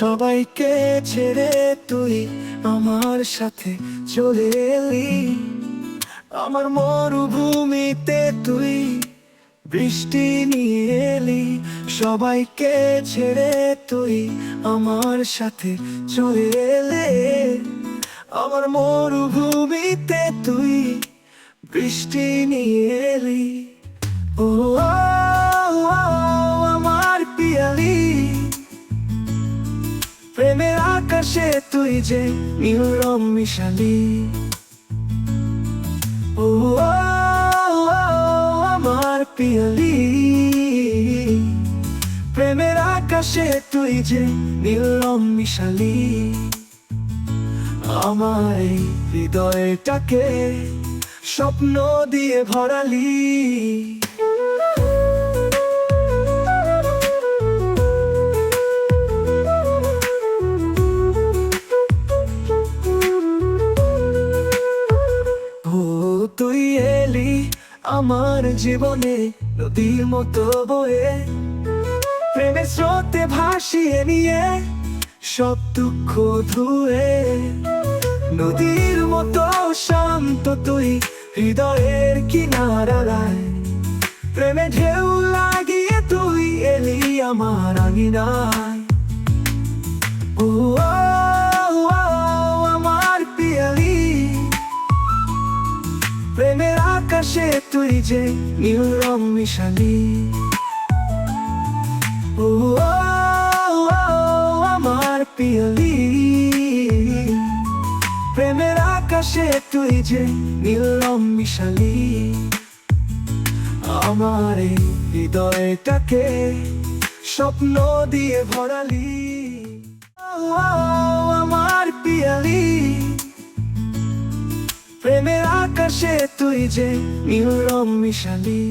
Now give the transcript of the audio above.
সবাইকে ছেড়ে তুই আমার সাথে চলে এলি। আমার মরুভূমিতে তুই বৃষ্টি নিয়ে এলি। সবাইকে ছেড়ে তুই আমার সাথে চলে এলে। আমার মরুভূমিতে তুই বৃষ্টি নিয়ে এলি। প্রেমের আকাশে তুই যে নীল রং মিশালি। ও আমার পিয়ালি। প্রেমের আকাশে তুই যে নীল রং মিশালি। আমার হৃদয়টাকে স্বপ্ন দিয়ে ভরালি। আমার জীবনে নদীর মতো বয়ে, প্রেমের স্রোতে ভাসিয়ে নিয়ে সব দুঃখ ধুয়ে, নদীর মতো শান্ত তুই হৃদয়ের কিনারায়, প্রেমে ঢেউ লাগিয়ে তুই এলি আমার আঙিনায়। তুই যে নীল রং মিশালি। ও আমার পিয়ালি। প্রেমের আকাশে তুই যে নীল রং মিশালি। আমার এই হৃদয়টাকে স্বপ্ন দিয়ে ভরালি। আকাশে তুই যে নীল রং মিশালি।